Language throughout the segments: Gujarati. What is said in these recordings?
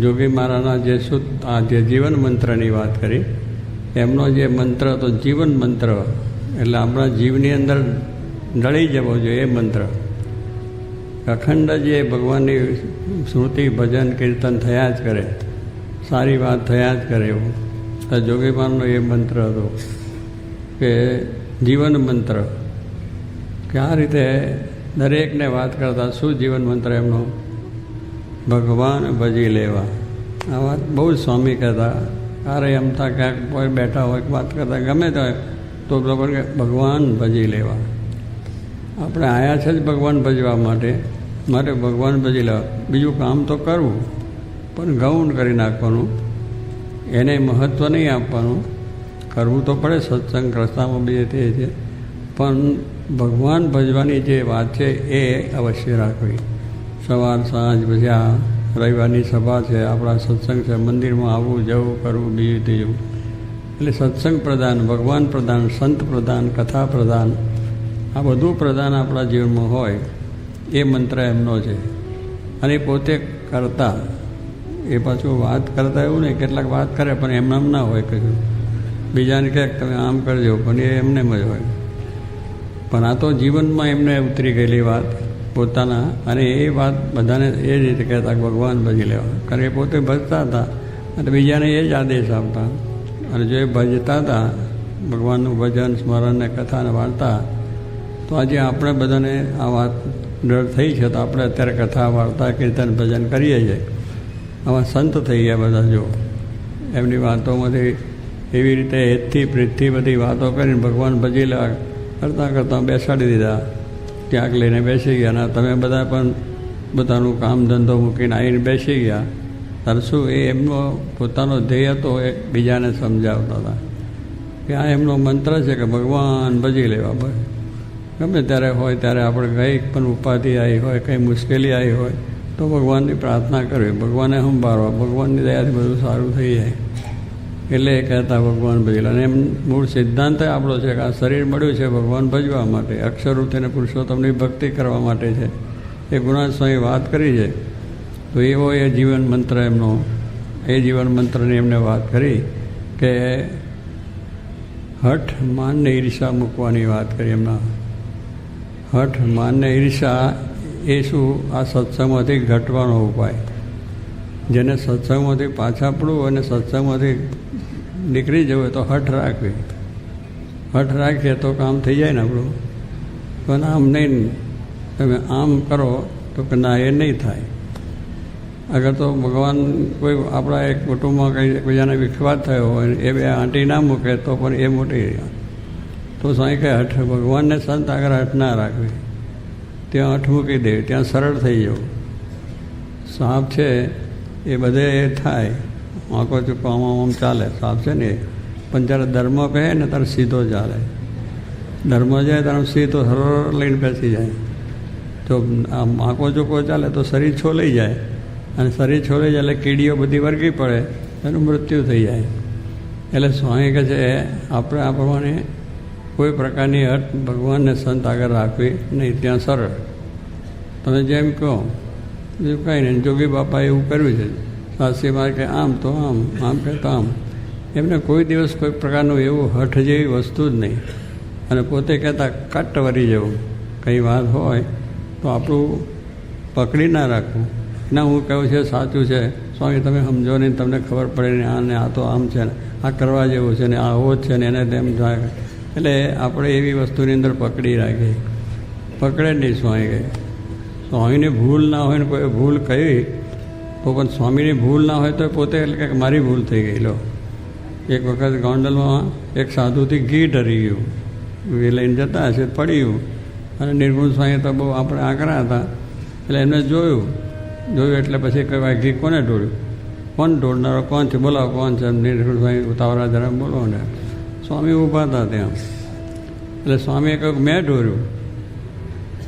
જોગી મહારાજના જે શુદ્ધ, આ જે જીવન મંત્રની વાત કરી, એમનો જે મંત્ર તો જીવન મંત્ર, એટલે આપણા જીવની અંદર ઢળી જવો જોઈએ એ મંત્ર. અખંડ જે ભગવાનની સ્મૃતિ, ભજન, કીર્તન થયા જ કરે, સારી વાત થયા જ કરે એવું. તો જોગીમાનનો એ મંત્ર હતો કે જીવન મંત્ર. કે આ રીતે દરેકને વાત કરતા શું જીવન મંત્ર એમનો? ભગવાન ભજી લેવા. આ વાત બહુ જ સ્વામી કહેતા. અરે એમ થા ક્યાંક કોઈ બેઠા હોય વાત કરતા, ગમે તે હોય, તો લોકો કે ભગવાન ભજી લેવા. આપણે આયા છે જ ભગવાન ભજવા માટે. મારે ભગવાન ભજી લેવા. બીજું કામ તો કરવું, પણ ગૌણ કરી નાખવાનું. એને મહત્ત્વ નહીં આપવાનું. કરવું તો પડે, સત્સંગ રસ્તામાં બીજે તે છે. પણ ભગવાન ભજવાની જે વાત છે, એ અવશ્ય રાખવી. સવાર સાંજ પછી આ રવિવારની સભા છે, આપણા સત્સંગ છે, મંદિરમાં આવવું જવું, કરવું, બીજું ત્રીજું એટલે સત્સંગ પ્રધાન, ભગવાન પ્રધાન, સંત પ્રધાન, કથા પ્રધાન, આ બધું પ્રધાન આપણા જીવનમાં હોય, એ મંત્ર એમનો છે. અને પોતે કરતા. એ પાછું વાત કરતા એવું નહીં, કેટલાક વાત કરે, પણ એમ ના હોય કશું. બીજાને કહે તમે આમ કરજો, પણ એ એમને જ હોય. પણ આ તો જીવનમાં એમને ઉતરી ગયેલી વાત. પોતાના, અને એ વાત બધાને એ રીતે કહેતા કે ભગવાન ભજી લેવા. કારણ એ પોતે ભજતા હતા, અને બીજાને એ જ આદેશ આપતા. અને જો એ ભજતા હતા, ભગવાનનું ભજન, સ્મરણ ને કથાને વાર્તા, તો આજે આપણે બધાને આ વાત ડર થઈ છે, તો આપણે અત્યારે કથા, વાર્તા, કીર્તન, ભજન કરીએ છીએ. આવા સંત થઈ ગયા બધા જો એમની વાતોમાંથી એવી રીતે હેતથી પ્રીતથી બધી વાતો કરીને ભગવાન ભજી લેવા કરતાં કરતાં બેસાડી દીધા. ક્યાંક લઈને બેસી ગયા અને તમે બધા પણ બધાનું કામ ધંધો મૂકીને આવીને બેસી ગયા. ત્યારે શું એ એમનો પોતાનો ધ્યેય હતો એ બીજાને સમજાવતા હતા? કે આ એમનો મંત્ર છે કે ભગવાન ભજી લેવા ભાઈ ગમે ત્યારે હોય ત્યારે આપણે કંઈક પણ ઉપાધિ આવી હોય, કંઈ મુશ્કેલી આવી હોય, તો ભગવાનની પ્રાર્થના કરવી. ભગવાને સંભાળવા, ભગવાનની દયાથી બધું સારું થઈ જાય. એટલે એ કહેતા ભગવાન ભજેલા. અને એમ મૂળ સિદ્ધાંત આપણો છે કે આ શરીર મળ્યું છે ભગવાન ભજવા માટે, અક્ષરરૂપ તેને પુરુષોત્તમની ભક્તિ કરવા માટે છે. એ ગુણાજ સ્વામી વાત કરી છે. તો એવો એ જીવન મંત્ર એમનો, એ જીવન મંત્રની એમને વાત કરી કે હઠ માનને ઈર્ષા મૂકવાની વાત કરી એમના. હઠ માનને ઈર્ષા એ શું? આ સત્સંગમાંથી ઘટવાનો ઉપાય. જેને સત્સંગમાંથી પાછા પડવું અને સત્સંગમાંથી નીકળી જવું હોય તો હઠ રાખવી. હઠ રાખીએ તો કામ થઈ જાય ને આપણું. પણ આમ નહીં, તમે આમ કરો તો કે ના, એ નહીં થાય. અગર તો ભગવાન કોઈ આપણા એક કુટુંબમાં કંઈ બીજાને વિખવાદ થયો હોય એ બે આંટી ના મૂકે તો પણ એ મોટી તો સાંઈ કહે હઠ, ભગવાનને સંત આગળ હઠ ના રાખવી. ત્યાં હઠ મૂકી દેવી ત્યાં સરળ થઈ જવું. સાપ છે, એ બધે થાય. આંખો ચૂકો આમ ચાલે, સાપ છે ને પણ જ્યારે ધર્મ કહે ને ત્યારે સીધો ચાલે. ધર્મ જાય ત્યારે સીધો સરળ લઈને બેસી જાય. તો આમ આંખો ચૂકો ચાલે તો શરીર છોલાઈ જાય. અને શરીર છોલાઈ જાય એટલે કીડીઓ બધી વર્ગી પડે, એનું મૃત્યુ થઈ જાય. એટલે સ્વામી કહે છે આપણે આ પ્રમાણે કોઈ પ્રકારની હટ ભગવાનને સંત આગળ રાખવી નહીં, ત્યાં સરળ. તમે જેમ કહો બીજું કાંઈ નહીં. જોગી બાપા એવું કર્યું છે. સાસી મારે કે આમ તો આમ આમ કે તો આમ. એમને કોઈ દિવસ કોઈ પ્રકારનું એવું હઠ જેવી વસ્તુ જ નહીં. અને પોતે કહેતા, કટ વરી જવું કંઈ વાત હોય તો આપણું પકડી ના રાખવું. ના, હું કહું છે, સાચું છે. સ્વામી, તમે સમજો નહીં, તમને ખબર પડે ને આ ને આ તો આમ છે ને, આ કરવા જેવું છે ને, આ આવો જ છે ને, એને તેમ એટલે આપણે એવી વસ્તુની અંદર પકડી રાખીએ. પકડે નહીં સ્વામી કહે સ્વામીને ભૂલ ના હોય ને કોઈ ભૂલ કહી તો પણ સ્વામીની ભૂલ ના હોય તો પોતે એટલે કે મારી ભૂલ થઈ ગઈ. લો. એક વખત ગોંડલમાં એક સાધુથી ઘી ડરી ગયું એ લઈને જતા હશે, પડ્યું. અને નિર્ગુણ સ્વામી તો બહુ આપણે આકરા હતા. એટલે એમને જોયું. જોયું એટલે પછી કહેવાય ઘી કોને ઢોળ્યું? કોણ ઢોળનારો? કોણ છે? બોલાવો, કોણ છે? નિર્ગુણ સ્વામી ઉતાવળા જરા બોલો ને. સ્વામી ઊભા હતા ત્યાં. એટલે સ્વામીએ કહ્યું, મેં ઢોર્યું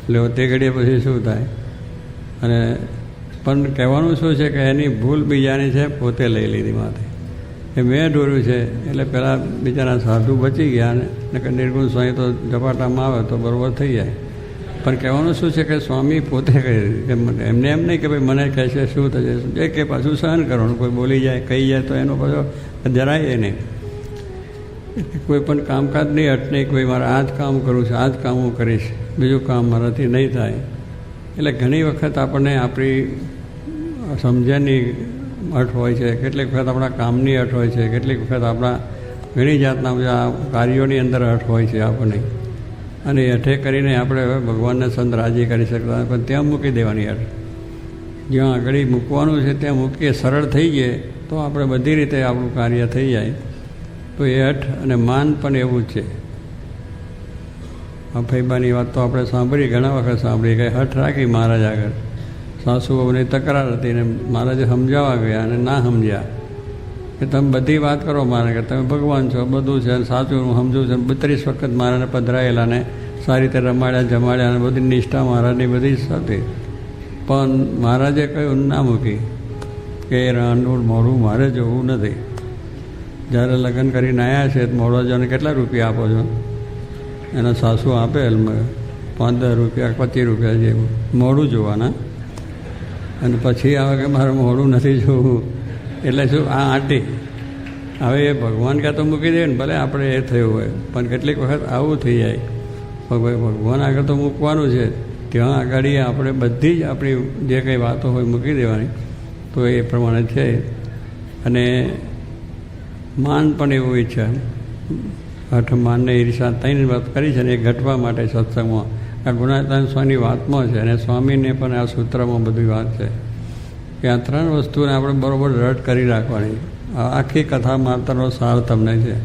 એટલે તે ઘડીએ પછી શું થાય? અને પણ કહેવાનું શું છે કે એની ભૂલ બીજાની છે, પોતે લઈ લીધી માથે. એ મેં ઢોર્યું છે, એટલે પહેલાં બિચારા સાધુ બચી ગયા ને કે નિર્ગુણ સ્વામી તો ઝપાટામાં આવે તો બરાબર થઈ જાય. પણ કહેવાનું શું છે કે સ્વામી પોતે કહે એમને એમ નહીં કે ભાઈ મને કહે છે શું થશે એ કે પાછું સહન કરવાનું કોઈ બોલી જાય, કહી જાય તો એનો પાછો જરાય નહીં. કોઈ પણ કામકાજ નહીં અટને કોઈ મારે આ જ કામ કરવું છે, આ જ કામ હું કરીશ, બીજું કામ મારાથી નહીં થાય. એટલે ઘણી વખત આપણને આપણી સમજણની અટ હોય છે, કેટલીક વખત આપણા કામની અટ હોય છે, કેટલીક વખત આપણા ઘણી જાતના બધા કાર્યોની અંદર અટ હોય છે આપણને. અને અઠે કરીને આપણે હવે ભગવાનને સંત રાજી કરી શકતા પણ ત્યાં મૂકી દેવાની અટ. જ્યાં આગળ મૂકવાનું છે, ત્યાં મૂકીએ, સરળ થઈ જાય તો આપણે બધી રીતે આપણું કાર્ય થઈ જાય. તો એ અઠ અને માન પણ એવું જ છે. આ ફૈબાની વાત તો આપણે સાંભળી, ઘણા વખત સાંભળી કે હઠ રાખી મહારાજ આગળ. સાસુ બહુની તકરાર હતી ને મહારાજે સમજાવવા ગયા અને ના સમજ્યા. કે તમે બધી વાત કરો મારે કે તમે ભગવાન છો, બધું છે સાચું હું સમજું છું. બત્રીસ વખત મારાને પધરાયેલા ને સારી રીતે રમાડ્યા, જમાડ્યા અને બધી નિષ્ઠા મહારાજની બધી હતી. પણ મહારાજે કહ્યું, ના મૂકી, કે એ મોડું મારે જોવું નથી. જ્યારે લગ્ન કરીને આવ્યા છે મોડવા જવાને કેટલા રૂપિયા આપો છો? એના સાસુ આપે એલમાં પાંચ દસ રૂપિયા, પચીસ રૂપિયા જેવું. મોડું જોવાના. અને પછી આવે કે મારે મોડું નથી જોવું. એટલે શું? આ આંટી. હવે એ ભગવાન કાં તો મૂકી દે ને, ભલે આપણે એ થયું હોય. પણ કેટલીક વખત આવું થઈ જાય. ભગવાન આગળ તો મૂકવાનું છે. ત્યાં આગળ આપણે બધી જ આપણી જે કંઈ વાતો હોય મૂકી દેવાની. તો એ પ્રમાણે છે. અને માન પણ એવું ઈચ્છા. હઠ માનને ઈર્ષા ત્રણ વાત કરી છે ને એ ઘટવા માટે સત્સંગમાં. આ ગુણાતાન સ્વામી વાતમાં છે અને સ્વામીને પણ આ સૂત્રમાં બધી વાત છે કે આ ત્રણ વસ્તુને આપણે બરાબર રટ કરી રાખવાની. આખી કથા માતાનો સાર તમને છે.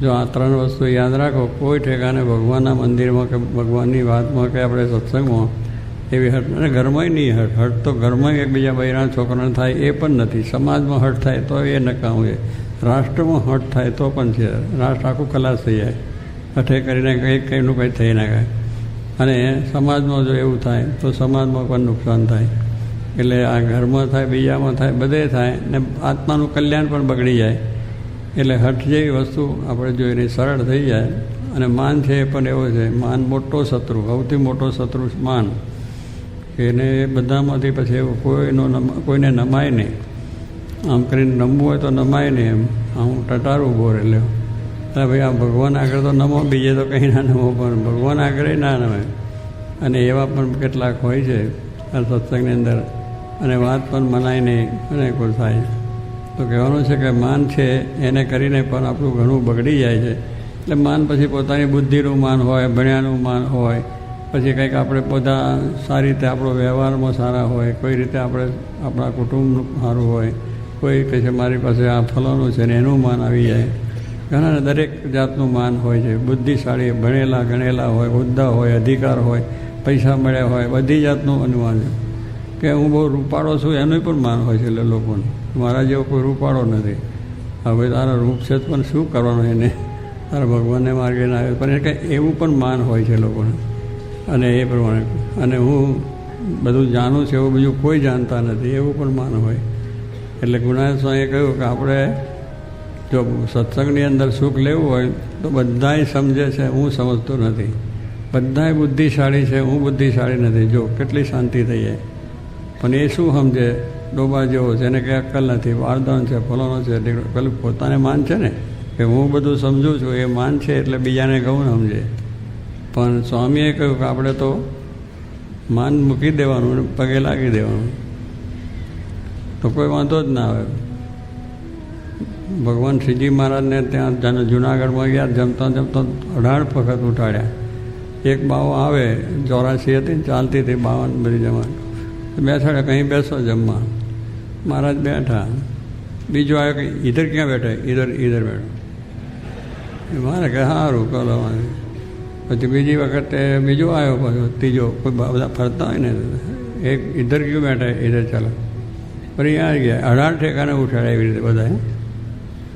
જો આ ત્રણ વસ્તુ યાદ રાખો, કોઈ ઠેકાને ભગવાનના મંદિરમાં કે ભગવાનની વાતમાં કે આપણે સત્સંગમાં એવી હટ અને ઘરમાંય નહીં હટ હટ તો ઘરમાં એકબીજા બૈરા છોકરાને થાય એ પણ નથી. સમાજમાં હટ થાય તો એ નકામું. છે રાષ્ટ્રમાં હટ થાય તો પણ છે. રાષ્ટ્ર આખું ખલાસ થઈ જાય. હઠે કરીને કંઈક કંઈનું કંઈ થઈ નાખે અને સમાજમાં જો એવું થાય, તો સમાજમાં પણ નુકસાન થાય. એટલે આ ઘરમાં થાય, બીજામાં થાય, બધે થાય, ને આત્માનું કલ્યાણ પણ બગડી જાય. એટલે હઠ જેવી વસ્તુ આપણે જોઈને સરળ થઈ જાય, અને માન છે એ પણ એવો છે. માન મોટો શત્રુ, સૌથી મોટો શત્રુ માન. એને બધામાંથી પછી એવું કોઈનો કોઈને નમાય નહીં. આમ કરીને નમવું હોય તો નમાય નહીં એમ. આમ ટટાર ઊભો એટલે ભાઈ, આ ભગવાન આગળ તો નમો, બીજે તો કંઈ ના નમો, પણ ભગવાન આગળ ના નમે. અને એવા પણ કેટલાક હોય છે, આ સત્સંગની અંદર. અને વાત પણ મનાય નહીં, અને કોઈ થાય. તો કહેવાનું છે કે માન છે, એને કરીને પણ આપણું ઘણું બગડી જાય છે. એટલે માન પછી પોતાની બુદ્ધિનું માન હોય, ભણ્યાનું માન હોય પછી કંઈક આપણે બધા સારી રીતે આપણો વ્યવહારમાં સારા હોય, કોઈ રીતે આપણે આપણા કુટુંબનું સારું હોય, કોઈ કહે છે મારી પાસે આ ફલાણું છે ને એનું માન આવી જાય. ઘણા દરેક જાતનું માન હોય છે. બુદ્ધિશાળી, ભણેલા, ગણેલા હોય, હોદ્દા હોય, અધિકાર હોય, પૈસા મળ્યા હોય, બધી જાતનું અનુમાન છે. કે હું બહુ રૂપાળો છું એનું પણ માન હોય છે લોકોને. મારા જેવો કોઈ રૂપાળો નથી. હવે તારા રૂપ છે પણ શું કરવાનું એને? તારા ભગવાનને માર્ગે ના આવે પણ એ કંઈ એવું પણ માન હોય છે લોકોને. અને એ પ્રમાણે. અને હું બધું જાણું છું, એવું બીજું કોઈ જાણતા નથી, એવું પણ માન હોય. એટલે ગુણાયત સ્વામીએ કહ્યું કે આપણે જો સત્સંગની અંદર સુખ લેવું હોય, તો બધાય સમજે છે, હું સમજતો નથી. બધાય બુદ્ધિશાળી છે, હું બુદ્ધિશાળી નથી. જો, કેટલી શાંતિ થઈ જાય. પણ એ શું સમજે? ડોબા જેવો છે, એને કંઈ અક્કલ નથી. વારદાન છે, ફલાણો છે પેલું પોતાને માન છે ને, કે હું બધું સમજું છું, એ માન છે, એટલે બીજાને કહું સમજે. પણ સ્વામીએ કહ્યું કે આપણે તો માન મૂકી દેવાનું અને પગે લાગી દેવાનું. તો કોઈ વાંધો જ ના આવે. ભગવાન શ્રીજી મહારાજને ત્યાં જુનાગઢમાં ગયા, જમતા જમતા અઢાર વખત ઉઠાડ્યા. એક બાવો આવે, ચોરાસી હતી ચાલતી હતી બાવન બધી જમા બેસાડે, કંઈ બેસો જમવા. મહારાજ બેઠા. બીજો આવ્યો કે, ઈધર ક્યાં બેઠા? ઈધર ઈધર બેઠો. મારે કે સારું કરો. પછી બીજી વખતે બીજો આવ્યો પાછો, ત્રીજો, કોઈ બધા ફરતા હોય ને, એક ઈધર ક્યું બેઠા, ઈધર ચાલો. પછી અહીંયા ગયા, અઢાર ઠેકાને ઉઠાડ્યા એવી રીતે બધા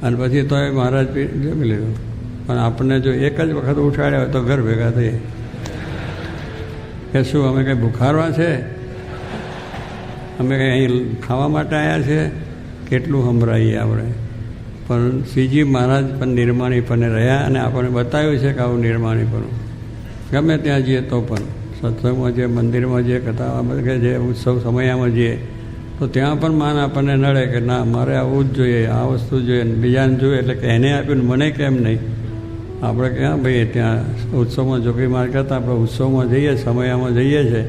અને પછી તો એ મહારાજ જમી લીધું. પણ આપણને જો એક જ વખત ઉઠાડ્યા હોય તો ઘર ભેગા થઈએ. કે શું, અમે કંઈ બુખારવા છે? અમે કંઈ અહીં ખાવા માટે આવ્યા છે? કેટલું સંભળાઈએ આપણે? પણ શ્રીજી મહારાજ પણ નિર્માણીપણે રહ્યા અને આપણને બતાવ્યું છે કે આવું નિર્માણીપણું ગમે ત્યાં જઈએ તો પણ. સત્સંગમાં જે, મંદિરમાં જે કથા કે જે, ઉત્સવ સમયમાં જઈએ, તો ત્યાં પણ માન આપણને નડે કે ના, મારે આવવું જ જોઈએ, આ વસ્તુ જોઈએ બીજાને જોઈએ, એટલે કે એને આપ્યું મને કેમ નહીં? આપણે ક્યાં ભાઈ ત્યાં? ઉત્સવમાં જોગી માર્ગ કરતાં આપણે ઉત્સવમાં જઈએ, સમયમાં જઈએ છીએ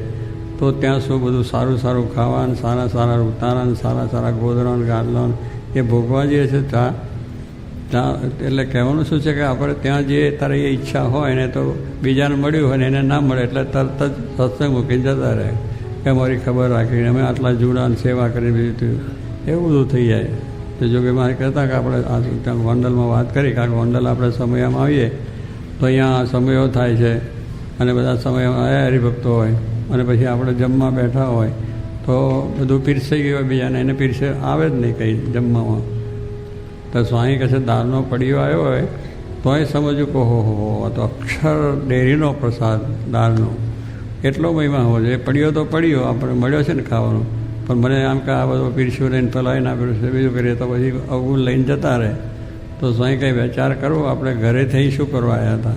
તો ત્યાં શું બધું સારું સારું ખાવાનું, સારા સારા ઉતારા સારા સારા ગોદરા ગાદલણ એ ભોગવા જઈએ છે ત્યાં. ત્યાં, એટલે કહેવાનું શું છે કે આપણે ત્યાં જે તારી ઈચ્છા હોય ને તો બીજાને મળ્યું હોય ને એને ના મળે, એટલે તરત જ સત્સંગ મૂકીને જતા રહે. કે અમારી ખબર રાખીને અમે આટલા જુડાન સેવા કરીને બીજું થયું એવું બધું થઈ જાય. તો જો કે મારે કહેતા કે આપણે આ ત્યાં વાત કરી, કારણ કે ગોંડલ આપણે સમયમાં આવીએ, તો અહીંયા સમયો થાય છે. અને બધા સમયમાં હરિભક્તો હોય, અને પછી આપણે જમવા બેઠા હોય, તો બધું પીરસાઈ ગયું હોય બીજાને, એને પીરસે, આવે જ નહીં કંઈ જમવામાં. તો સ્વામી કહે છે દાળનો પડીઓ આવ્યો હોય, તોય સમજવું કે હો હો, આ તો અક્ષર ડેરીનો પ્રસાદ દાળનો એટલો મહિમા હોવો જોઈએ. પડ્યો તો પડ્યો, આપણે મળ્યો છે ને ખાવાનો. પણ મને આમ કે આ બધું પીરસ્યું લઈને પલાવીને આપેલું છે બીજું કરીએ તો પછી અવગુણ લઈને જતા રહે. તો સ્વાઈ કંઈ વિચાર કરવો આપણે ઘરે થઈ શું કરવા આવ્યા હતા?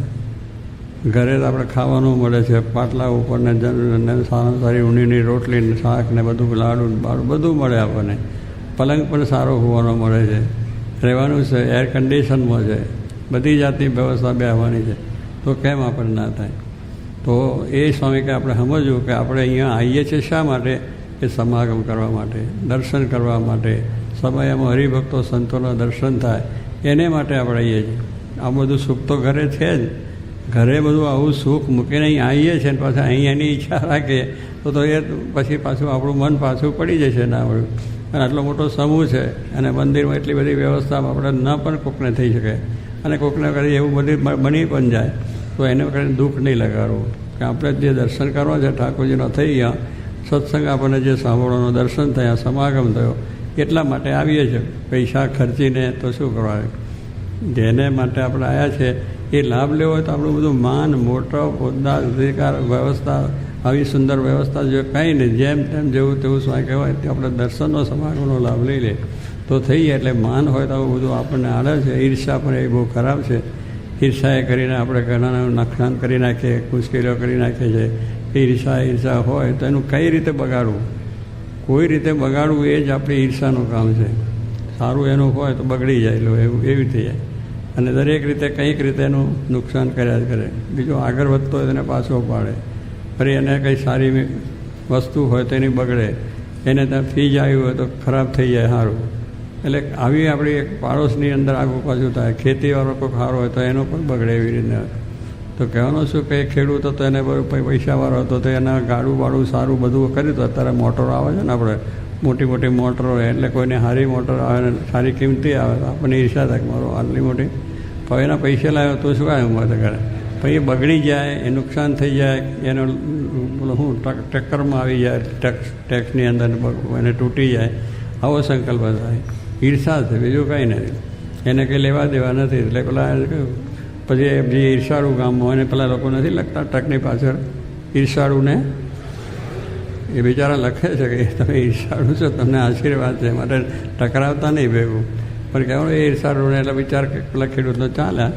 ઘરે તો આપણે ખાવાનું મળે છે, પાટલા ઉપર ને સારા ઊંડીની રોટલી શાક ને બધું લાડુ બાડું બધું મળે આપણને. પલંગ પણ સારો હોવાનો મળે છે. રહેવાનું છે એર કન્ડિશનમાં છે. બધી જાતની વ્યવસ્થા બેહવાની છે. તો કેમ આપણને ના થાય? તો એ સ્વામી કે આપણે સમજવું કે આપણે અહીંયા આવીએ છીએ શા માટે? કે સમાગમ કરવા માટે, દર્શન કરવા માટે. સમયમાં હરિભક્તો સંતોના દર્શન થાય. એને માટે આપણે આવીએ છીએ. આ બધું સુખ તો ઘરે છે જ. ઘરે બધું આવું સુખ મૂકીને અહીં આવીએ છીએ ને પાછા અહીં એની ઈચ્છા રાખીએ. તો તો એ પછી પાછું આપણું મન પાછું પડી જશે ના આવડ્યું અને આટલો મોટો સમૂહ છે અને મંદિરમાં એટલી બધી વ્યવસ્થા આપણે ન પણ કોકને થઈ શકે. અને કોકને કરી એવું બધી બની પણ જાય, તો એને કરીને દુઃખ નહીં લગાડવું. કે આપણે જે દર્શન કરવા છે, ઠાકોરજીનો થઈ ગયા, સત્સંગ આપણને જે સાંભળવાનો દર્શન થયા, સમાગમ થયો, એટલા માટે આવીએ છીએ. પૈસા ખર્ચીને તો શું કરવા જેને માટે આપણે આવ્યા છે, એ લાભ લેવો હોય તો આપણું બધું માન, મોટો હોદ્દા અધિકાર, વ્યવસ્થા આવી સુંદર વ્યવસ્થા જો કંઈ નહીં, જેમ તેમ જેવું તેવું સ્વાય કહેવાય, તે આપણે દર્શનનો સમાગમનો લાભ લઈ લે. તો થઈ જાય એટલે માન હોય તો આવું બધું આપણને આડે છે. ઈર્ષા પણ એ બહુ ખરાબ છે. ઈર્ષાએ કરીને આપણે ઘણાને નુકસાન કરી નાખીએ, મુશ્કેલીઓ કરી નાખીએ છીએ. ઈર્ષા ઈર્ષા હોય તો એનું કઈ રીતે બગાડવું? કોઈ રીતે બગાડવું એ જ આપણી ઈર્ષાનું કામ છે. સારું એનું હોય તો બગડી જાય લો એવું, એવી થઈ જાય. અને દરેક રીતે કંઈક રીતે એનું નુકસાન કર્યા જ કરે. બીજો આગળ વધતો હોય તેને પાછો પાડે. ફરી એને કંઈ સારી વસ્તુ હોય તેની બગડે, એને ત્યાં ફીજ આવી હોય તો ખરાબ થઈ જાય સારું એટલે આવી આપણી એક પાડોશની અંદર આગળ પાછું થાય, ખેતીવાળો કોઈ સારો હોય તો એનો પણ બગડે એવી રીતના. તો કહેવાનું શું કે ખેડૂત હતો એને પૈસાવાળો હતો તો એના ગાડું બાડું સારું બધું કર્યું તો અત્યારે મોટરો આવે છે ને આપણે, મોટી મોટી મોટરો એટલે કોઈને સારી મોટર આવે ને સારી કિંમતી આવે તો આપણને ઈર્ષા થાય મારો આટલી મોટી. હવે એના પૈસા લાવ્યો તો શું કાંઈ ઉંમર કરે પછી બગડી જાય, એ નુકસાન થઈ જાય, એનો શું ટક્કરમાં આવી જાય ટેક્સ ટેક્સની અંદર એને તૂટી જાય, આવો સંકલ્પ થાય. ઈર્ષા છે, બીજું કંઈ નથી. એને કંઈ લેવા દેવા નથી. એટલે પેલા પછી જે ઈર્ષાળુ હોય એને પેલા લોકો નથી લખતા ટકની પાછળ. ઈર્ષાળુને, એ બિચારા લખે છે કે તમે ઈર્ષાળુ છો, તમને આશીર્વાદ છે, માટે ટકરાવતા નહીં ભેગું. પણ કહેવાનું એ ઈર્ષાળુને એટલે વિચાર પેલા ખેડૂતનો ચાલ્યા,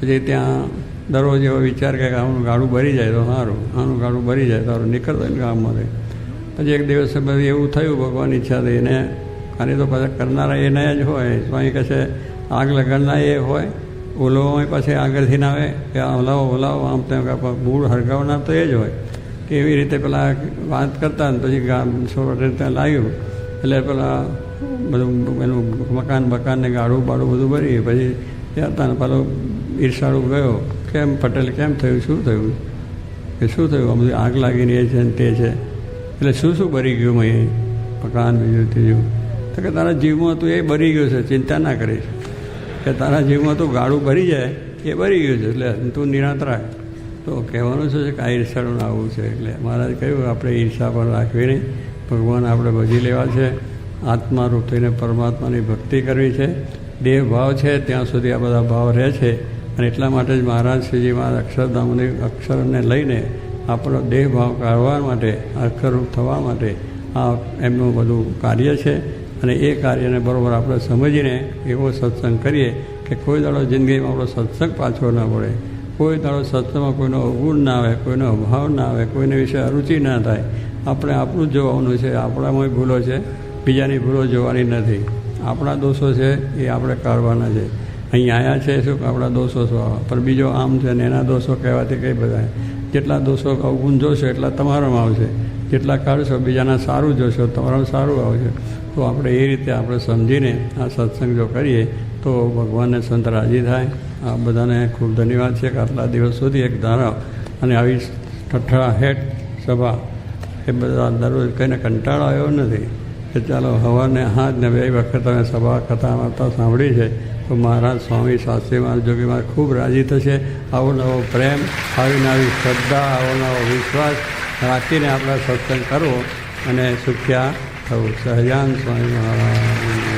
પછી ત્યાં દરરોજ એવો વિચાર કે આનું ગાડું ભરી જાય તો સારું. આનું ગાડું ભરી જાય તો સારું. નીકળતો ને ગામમાંથી પછી એક દિવસે પછી એવું થયું ભગવાન ઈચ્છાથી એને ખાલી તો પાછા કરનારા એને જ હોય. સ્વામી કશે આગ લગાડના એ હોય. ઓલવામાં પછી આગળથી ના આવે. કે ઓલાવો ઓલાવો આમ તેમ મૂળ હરગાવનાર તો એ જ હોય. કે એવી રીતે પેલા વાત કરતા ને પછી ગામ સોરઠે ત્યાં લાવ્યું એટલે પેલા બધું એનું મકાન, બકાનને ગાડું બાડું બધું ભરી. પછી ત્યાં હતા ને પેલો ઈર્ષાળું ગયો. કેમ, પટેલ કેમ થયું, શું થયું? કે શું થયું? આ બધું આગ લાગીને એ છે ને તે છે. એટલે શું શું ભરી ગયું મેં મકાન બીજું ત્રીજું. તો કે તારા જીવમાં તું એ બરી ગયું છે, ચિંતા ના કરીશ. કે તારા જીવમાં તું ગાળું ભરી જાય, એ ભરી ગયું છે. એટલે તું નિરાંત રાખ. તો કહેવાનું છે કે આ ઈર્ષાનું આવું છે. એટલે મહારાજ કહ્યું, આપણે ઈર્ષા પણ રાખવી નહીં. ભગવાન આપણે ભજી લેવા છે. આત્મા રૂપ થઈને પરમાત્માની ભક્તિ કરવી છે. દેહ ભાવ છે, ત્યાં સુધી આ બધા ભાવ રહે છે. અને એટલા માટે જ મહારાજ શ્રીજી મહારાજ અક્ષરધામની, અક્ષરને લઈને આપણો દેહભાવ કાઢવા માટે અક્ષરરૂપ થવા માટે આ એમનું બધું કાર્ય છે. અને એ કાર્યને બરાબર આપણે સમજીને એવો સત્સંગ કરીએ કે કોઈ દાડો જિંદગીમાં આપણો સત્સંગ પાછો ના પડે કોઈ દાડો સત્સંગમાં કોઈનો અવગુણ ના આવે, કોઈનો અભાવ ના આવે, કોઈને વિશે અરુચિ ના થાય. આપણે આપણું જ જોવાનું છે આપણામાં ભૂલો છે, બીજાની ભૂલો જોવાની નથી. આપણા દોષો છે, એ આપણે કાઢવાના છે. અહીં આવ્યા છે શું આપણા દોષો છો પણ બીજો આમ છે ને એના દોષો કહેવાથી કંઈ બધા જેટલા દોષો અવગુણ જોશો એટલા તમારામાં આવશે. જેટલા કાઢશો બીજાના સારું જોશો તમારામાં સારું આવશે. તો આપણે એ રીતે આપણે સમજીને આ સત્સંગ જો કરીએ તો ભગવાનને સંત રાજી થાય. આ બધાને ખૂબ ધન્યવાદ છે કે આટલા દિવસ સુધી એક ધારા અને આવી ઠઠ્ઠા હેઠ સભા એ બધા દરરોજ કંઈને કંટાળો આવ્યો નથી. કે ચાલો હવાને હાથ ને બે વખત અમે સભા કથા વાર્તા સાંભળી છે. તો મહારાજ સ્વામી શાસ્ત્રી મહારાજ જોગી મહારાજ ખૂબ રાજી થશે. આવો નવો પ્રેમ, આવી શ્રદ્ધા, આવો નવો વિશ્વાસ રાખીને આપણે સત્સંગ કરવો. અને સુખ્યા થવું. સહજાન સ્વામી મહારાજ.